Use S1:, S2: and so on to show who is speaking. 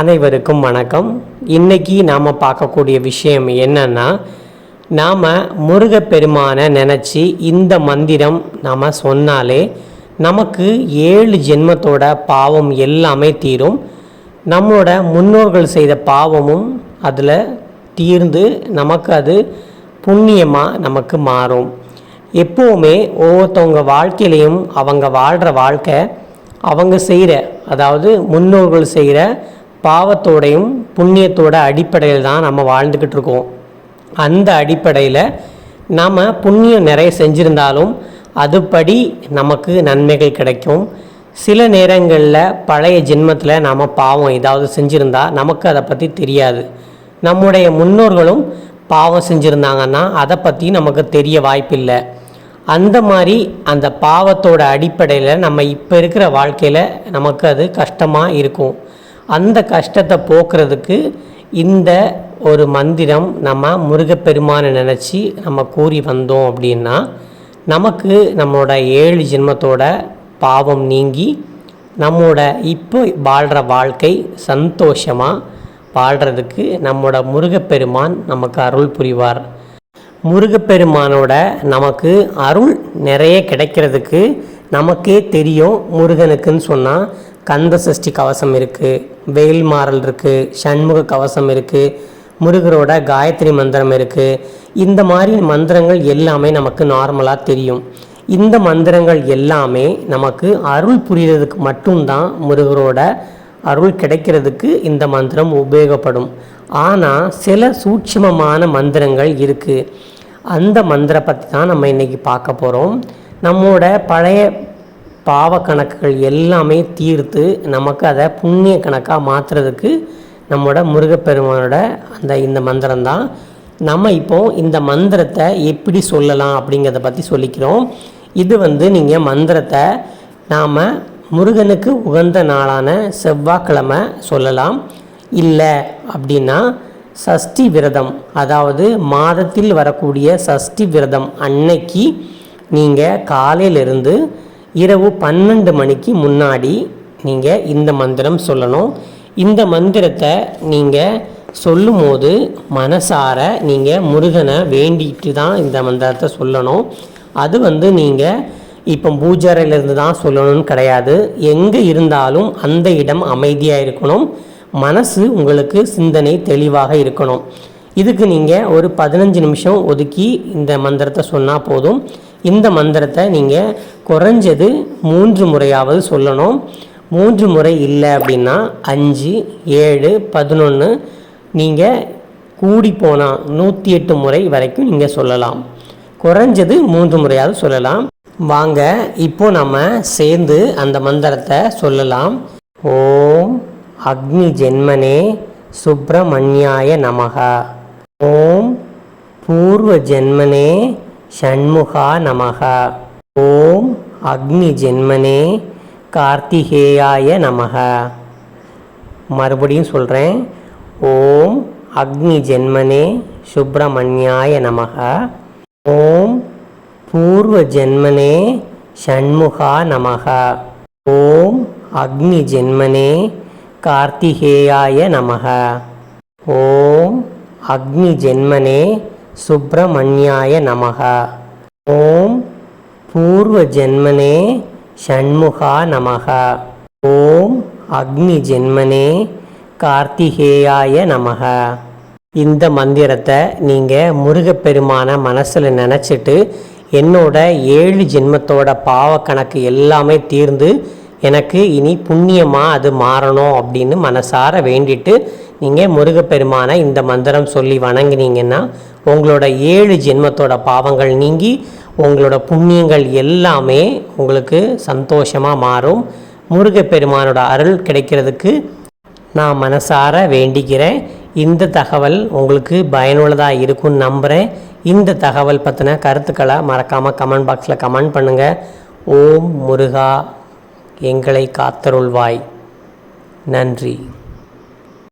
S1: அனைவருக்கும் வணக்கம். இன்னைக்கு நாம் பார்க்கக்கூடிய விஷயம் என்னன்னா நாம் முருகப்பெருமானை நினச்சி இந்த மந்திரம் நாம் சொன்னாலே நமக்கு ஏழு ஜென்மத்தோட பாவம் எல்லாமே தீரும். நம்மளோட முன்னோர்கள் செய்த பாவமும் அதில் தீர்ந்து நமக்கு அது புண்ணியமாக நமக்கு மாறும். எப்போவுமே ஒவ்வொருத்தவங்க வாழ்க்கையிலையும் அவங்க வாழ்கிற வாழ்க்கை அவங்க செய்கிற அதாவது முன்னோர்கள் செய்கிற பாவத்தோடையும் புண்ணியத்தோட அடிப்படையில் தான் நம்ம வாழ்ந்துக்கிட்டு இருக்கோம். அந்த அடிப்படையில் நாம் புண்ணியம் நிறைய செஞ்சுருந்தாலும் அதுபடி நமக்கு நன்மைகள் கிடைக்கும். சில நேரங்களில் பழைய ஜென்மத்தில் நாம் பாவம் ஏதாவது செஞ்சுருந்தா நமக்கு அதை பற்றி தெரியாது. நம்முடைய முன்னோர்களும் பாவம் செஞ்சுருந்தாங்கன்னா அதை பற்றி நமக்கு தெரிய வாய்ப்பில்லை. அந்த மாதிரி அந்த பாவத்தோட அடிப்படையில் நம்ம இப்போ இருக்கிற வாழ்க்கையில் நமக்கு அது கஷ்டமாக இருக்கும். அந்த கஷ்டத்தை போக்குறதுக்கு இந்த ஒரு மந்திரம் நம்ம முருகப்பெருமானை நினச்சி நம்ம கூறி வந்தோம் அப்படின்னா நமக்கு நம்மளோட ஏழு ஜென்மத்தோட பாவம் நீங்கி நம்மோட இப்போ வாழ்கிற வாழ்க்கை சந்தோஷமாக வாழ்கிறதுக்கு நம்மளோட முருகப்பெருமான் நமக்கு அருள் புரிவார். முருகப்பெருமானோட நமக்கு அருள் நிறைய கிடைக்கிறதுக்கு நமக்கே தெரியும் முருகனுக்குன்னு சொன்னால் கந்த சஷ்டி கவசம் இருக்குது வெயில் மாறல் இருக்குது சண்முக கவசம் இருக்குது முருகரோட காயத்ரி மந்திரம் இருக்குது இந்த மாதிரி மந்திரங்கள் எல்லாமே நமக்கு நார்மலாக தெரியும். இந்த மந்திரங்கள் எல்லாமே நமக்கு அருள் புரியறதுக்கு மட்டும்தான் முருகரோட அருள் கிடைக்கிறதுக்கு இந்த மந்திரம் உபயோகப்படும். ஆனால் சில சூட்சமமான மந்திரங்கள் இருக்குது அந்த மந்திர பற்றி தான் நம்ம இன்றைக்கி பார்க்க போகிறோம் நம்மோட பழைய பாவ கணக்குகள் எல்லாமே தீர்த்து நமக்கு அதை புண்ணிய கணக்காக மாற்றுறதுக்கு நம்மளோட முருகப்பெருமானோட அந்த இந்த மந்திரம் தான் நம்ம இப்போ இந்த மந்திரத்தை எப்படி சொல்லலாம் அப்படிங்கிறத பற்றி சொல்லிக்கிறோம். இது வந்து நீங்கள் மந்திரத்தை நாம் முருகனுக்கு உகந்த நாளான செவ்வாய்க்கிழமை சொல்லலாம். இல்லை அப்படின்னா சஷ்டி விரதம் அதாவது மாதத்தில் வரக்கூடிய சஷ்டி விரதம் அன்னைக்கு நீங்கள் காலையிலிருந்து இரவு பன்னெண்டு மணிக்கு முன்னாடி நீங்கள் இந்த மந்திரம் சொல்லணும். இந்த மந்திரத்தை நீங்கள் சொல்லும்போது மனசார நீங்கள் முருகனை வேண்டிட்டு தான் இந்த மந்திரத்தை சொல்லணும். அது வந்து நீங்கள் இப்போ பூஜாரையிலேருந்து தான் சொல்லணும்னு கிடையாது. எங்கே இருந்தாலும் அந்த இடம் அமைதியாக இருக்கணும். மனசு உங்களுக்கு சிந்தனை தெளிவாக இருக்கணும். இதுக்கு நீங்கள் ஒரு பதினஞ்சு நிமிஷம் ஒதுக்கி இந்த மந்திரத்தை சொன்னால் போதும். இந்த மந்திரத்தை நீங்கள் குறைஞ்சது மூன்று முறையாவது சொல்லணும். மூன்று முறை இல்லை அப்படின்னா அஞ்சு ஏழு பதினொன்று நீங்கள் கூடி போனால் நூற்றி எட்டு முறை வரைக்கும் நீங்கள் சொல்லலாம். குறைஞ்சது மூன்று முறையாவது சொல்லலாம். வாங்க இப்போ நம்ம சேர்ந்து அந்த மந்திரத்தை சொல்லலாம். ஓம் அக்னி ஜென்மனே சுப்பிரமணியாய நமக. ஓம் பூர்வ ஜென்மனே ஷண்முகா நமக ஓம் அக்னி ஜென்மனே கார்த்திகேயாய நமக மறுபடியும் சொல்கிறேன் ஓம் அக்னி ஜென்மனே சுப்பிரமணியாய நமக ஓம் பூர்வ ஜென்மனே ஷண்முகா நமக ஓம் அக்னி ஜென்மனே கார்த்திகேயாய நமக ஓம் அக்னி ஜென்மனே சுப்பிரமணியாய நமக. ஓம் பூர்வ ஜென்மனே ஷண்முகா நமக. ஓம் அக்னி ஜென்மனே கார்த்திகேயாய நமக. இந்த மந்திரத்தை நீங்கள் முருகப்பெருமான மனசில் நினச்சிட்டு என்னோட ஏழு ஜென்மத்தோட பாவ கணக்கு எல்லாமே தீர்ந்து எனக்கு இனி புண்ணியமாக அது மாறணும் அப்படின்னு மனசார வேண்டிட்டு நீங்கள் முருகப்பெருமானை இந்த மந்திரம் சொல்லி வணங்கினீங்கன்னா உங்களோட ஏழு ஜென்மத்தோட பாவங்கள் நீங்கி உங்களோட புண்ணியங்கள் எல்லாமே உங்களுக்கு சந்தோஷமாக மாறும். முருகப்பெருமானோட அருள் கிடைக்கிறதுக்கு நான் மனசார வேண்டிக்கிறேன். இந்த தகவல் உங்களுக்கு பயனுள்ளதாக இருக்கும்னு நம்புகிறேன் இந்த தகவல் பற்றின கருத்துக்களை மறக்காமல் கமெண்ட் பாக்ஸில் கமெண்ட் பண்ணுங்கள் ஓம் முருகா எங்களை காத்தருள்வாய். நன்றி.